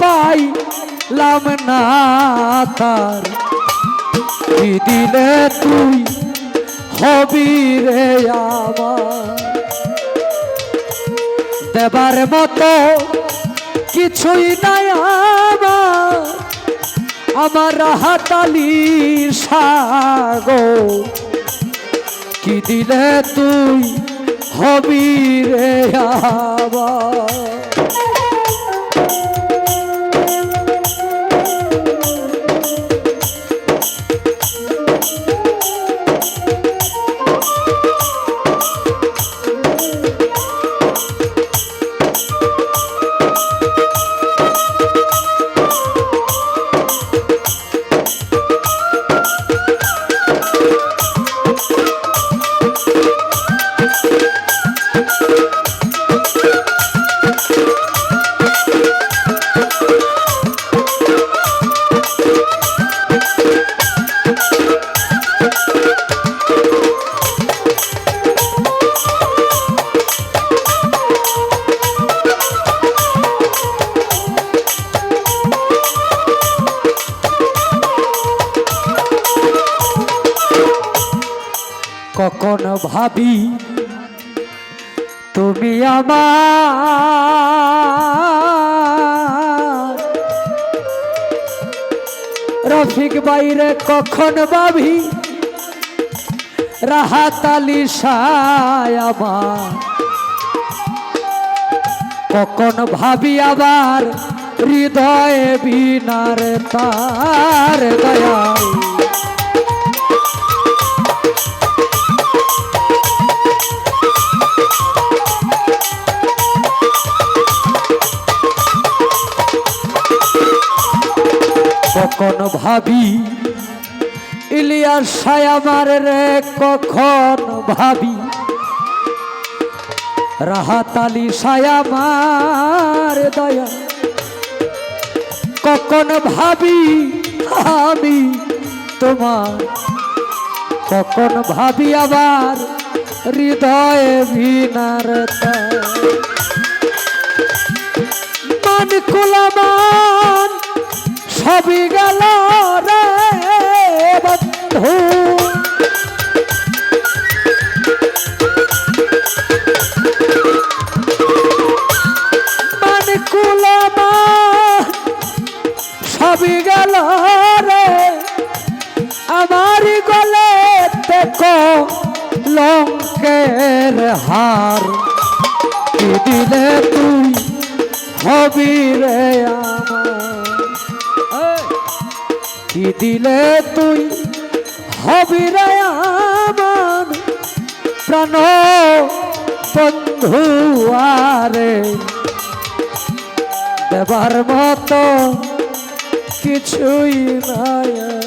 পাইলাম না তার। কি দিলে তুই হবি রে আমার? দেবার মতো কিছুই নাই আমার। আমার হাতালির সাগর। কি দিলে তুই হবি রে আবার কখন ভাবি তুমি আমার। রফিক বাইরে কখন ভাবি রাহাতালি আমার। কখন ভাবি আবার হৃদয়ে বিনার তার দয়াল? কখন ভাবি, ইলিয়াস সায়ামার রে, কখন ভাবি? রাহাতালি সায়ামার দয়া। কখন ভাবি, আমি তোমার। কখন ভাবি আবার, হৃদয়ে ভিনার তার। মান সবই গেল রে বন্ধু। সবই গেল রে। আমার গলে লঙ্কের হার। দিলে তুই হবি রে আমার কি দিলে তুই হবি আমার প্রাণ বন্ধু আরে। দেবার মতো কিছুই নাই।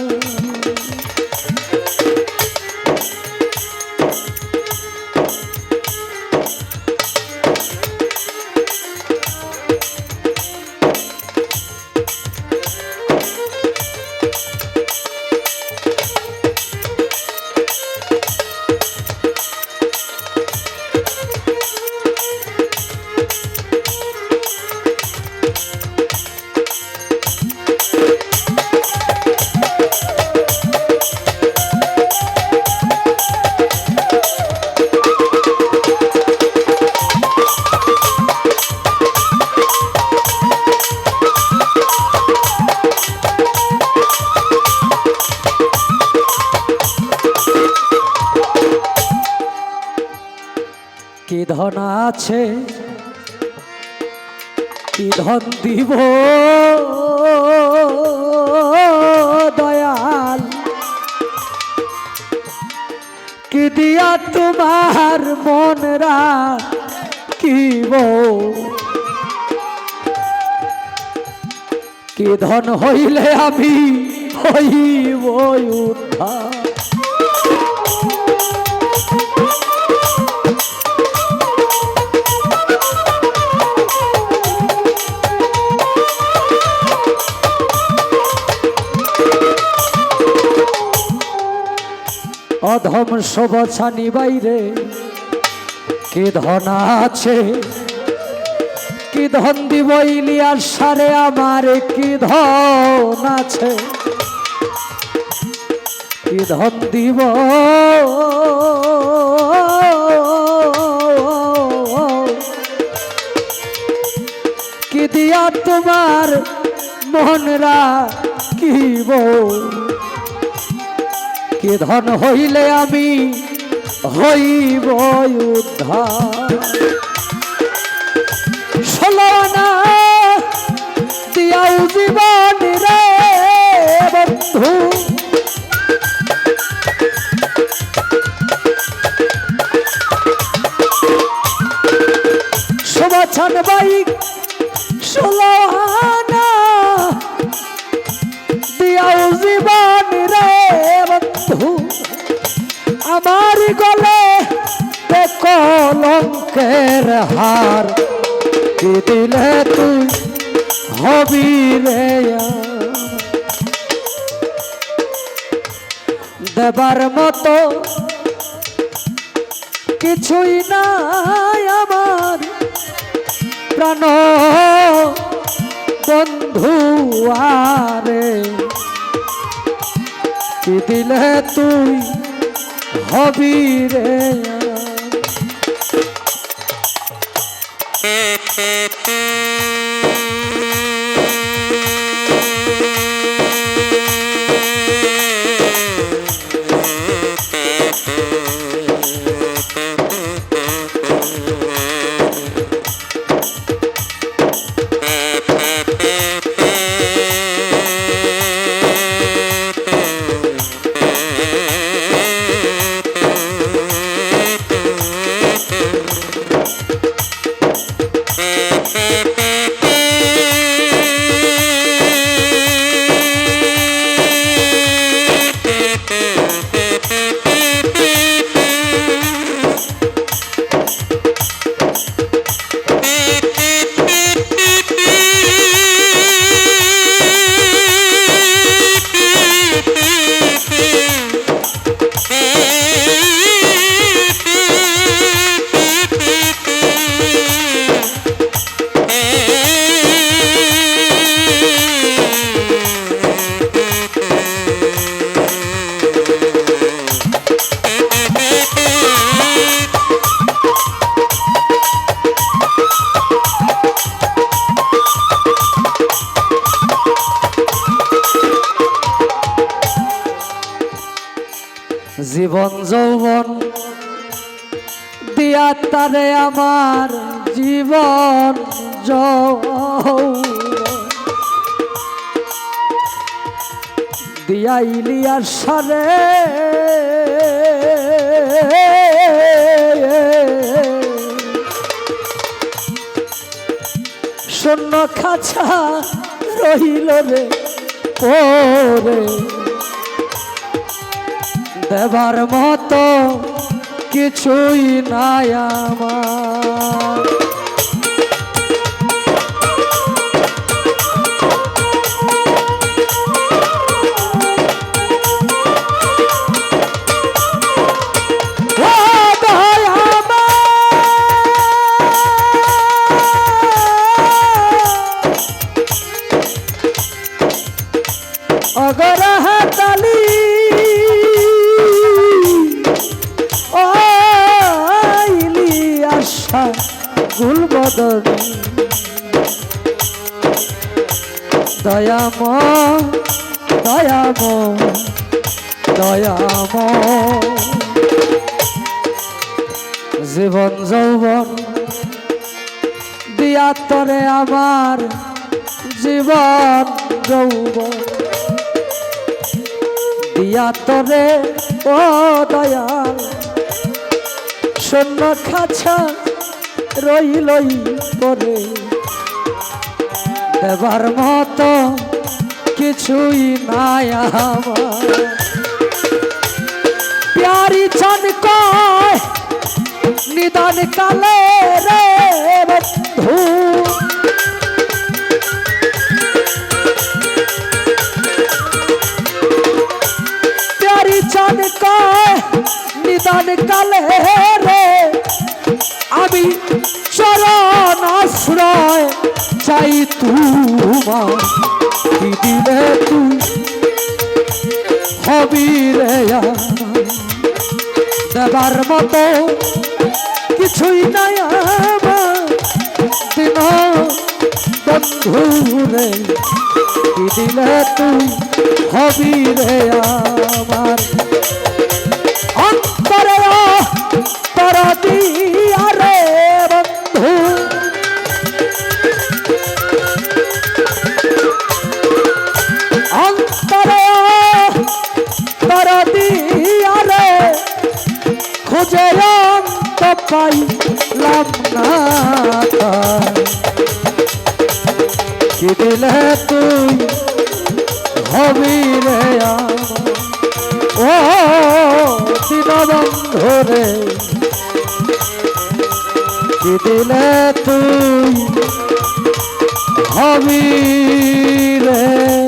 আছে? কি ধন দিব? দয়াল, কি দিয়া তোমার মনরা কি কি ধন হইলে আমি হইব উদ্ধার? শোভছানি বাইরে। কি ধন আছে? কি ধন দিব ইলিয়ার সারে আমার? কি ধন আছে? কি ধন দিব? কি দিয়া তোমার মনরা কি কি ধন হইলে আমি হইব উদ্ধার? ষোলনা দিয়াও জীবন রে বন্ধু। সমাচান বাইক গলে কলঙ্কের হার। কি দিলে তুই হবি রে? দেবার মতো কিছুই নাই আমার। প্রাণ বন্ধু আরে। দিলে তুই হবি রে। জীবন যৌবন দিয়া তারে আমার জীবন দিয়া ইলিয়ার সারে শূন্য খাঁচা রহিল রে ওরে দেবার মতো কিছুই নাই আমার। গুলবদন দয়াম দয়াম দয়াম জীবন যৌবন দিয়া তরে আমার জীবন যৌবন। দিয়া তরে, ও দয়াল, শূন্য খাছা রইলই পরে। দেবার মতো কিছুই নাই আমার। প্যারি চান কয় নিদান কালে দিলে তুই হবি রে দেবার মতো কিছুই নাই দিন বন্ধু রে দিলে তুই হবি রে আমার দিলে তুই হবি রে ও দীনবন্ধু রে কি দিলে তুই হবি রে